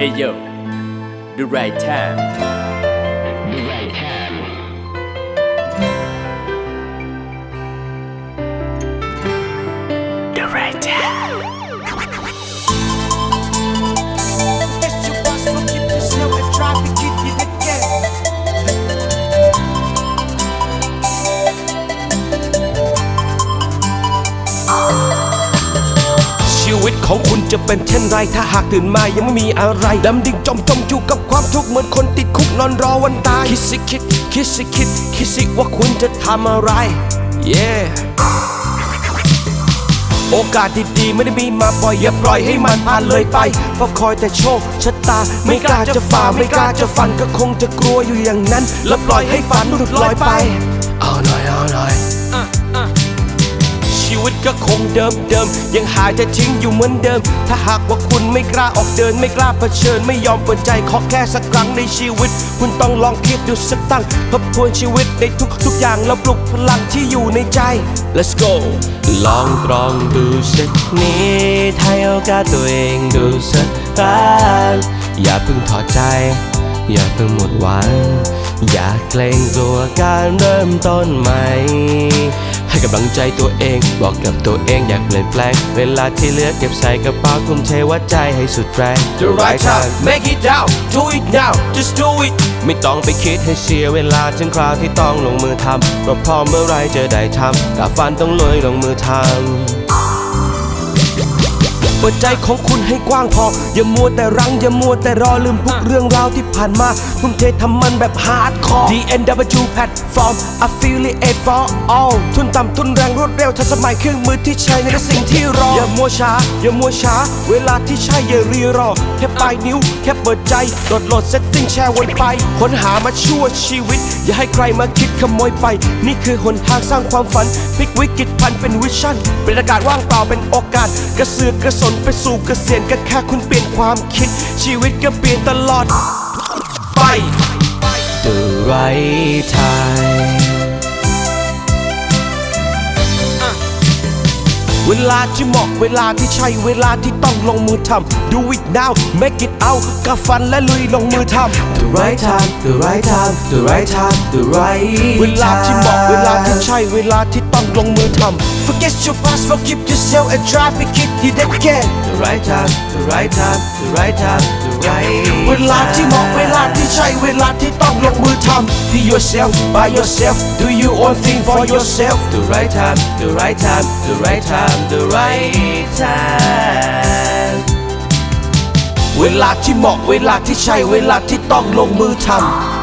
Hey yo, the right time. วิตของคุณจะเป็นเช่นไร ถ้าหากตื่นมายังไม่มีอะไรดำดิ่งจมจมอยู่กับความทุกข์เหมือนคนติดคุกนอนรอวันตาย คิดสิคิด คิดสิคิด คิดสิว่าคุณจะทำอะไร yeah โอกาสดีๆไม่ได้มีมาปล่อย อย่าปล่อยให้มันผ่านเลยไปเพราคอยแต่โชคชะตา ไม่กล้าจะฝ่าไม่กล้าจะฝันก็คงจะกลัวอยู่อย่างนั้น แล้วปล่อยให้ฝันหลุดลอยไป เอาหน่อยเอาหน่อย วิตก็คงเดิมเดิมยังหายจะทิ้งอยู่เหมือนเดิม ถ้าหากว่าคุณไม่กล้าออกเดินไม่กล้าเผชิญ ไม่ยอมเปิดใจขอแค่สักครั้งในชีวิต คุณต้องลองคิดดูสักตั้งทบทวนชีวิตในทุกทุกๆอย่างแล้วปลุกพลังที่อยู่ในใจ let's go ลองตรองดูสักนิดให้โอกาสตัวเองดูสักครั้งอย่าเพิ่งถอดใจ อย่าเพิ่งหมดหวังอย่าเกรงกลัวการเริ่มต้นใหม่ ให้กำลังใจตัวเอง บอกกับตัวเองอยากเปลี่ยนแปลง เวลาที่เหลือเก็บใส่กระเป๋าทุ่มเทวัดใจให้สุดแรง The right time make it now do it now just do it ไม่ต้องไปคิดให้เสียเวลาถึงคราวที่ต้องลงมือทำเพราะพอเมื่อไรจะได้ทำกาฟันต้องลุยลงมือทำ เปิดใจของคุณให้กว้างพอ อย่ามัวแต่รังอย่ามัวแต่รอลืมทุกเรื่องราวที่ผ่านมาทุ่มเททำมันแบบฮาร์ดคอร์ DNW Platform Affiliate for all ทุนต่ำทุนแรงรวดเร็วทันสมัยเครื่องมือที่ใช้ในสิ่งที่รอ อย่ามัวช้า อย่ามัวช้า เวลาที่ใช่อย่ารีรอ แค่ปลายนิ้ว แค่เปิดใจโหลดโหลดเซตติ้งแชร์วนไปค้นหามาชั่วชีวิต อย่าให้ใครมาคิดขโมยไป นี่คือหนทางสร้างความฝันพลิกวิกฤตพันเป็นวิชั่นเป็นอากาศว่างเปล่าเป็นโอกาส กระสือกระสนไปสู่เกษียณก็แค่คุณเปลี่ยนความคิด ชีวิตก็เปลี่ยนตลอดไป The right time เวลาที่เหมาะเวลาที่ใช่เวลาที่ต้องลงมือทำ Do it now make it out กับฟันและลุยลงมือทำ The right time The right time The right time The right เวลาที่เหมาะเวลาที่ใช่เวลาที่ต้องลงมือทำ Forget your past, forgive yourself and try to get it again. The right time The right time The right time The right เวลาที่เหมาะเวลาที่ใช่เวลาที่ต้องลงมือทำ Be yourself, by yourself, do your own thing for yourself. The right time The right time The right time The right time เวลาที่เหมาะเวลาที่ใช่เวลาที่ต้องลงมือทำ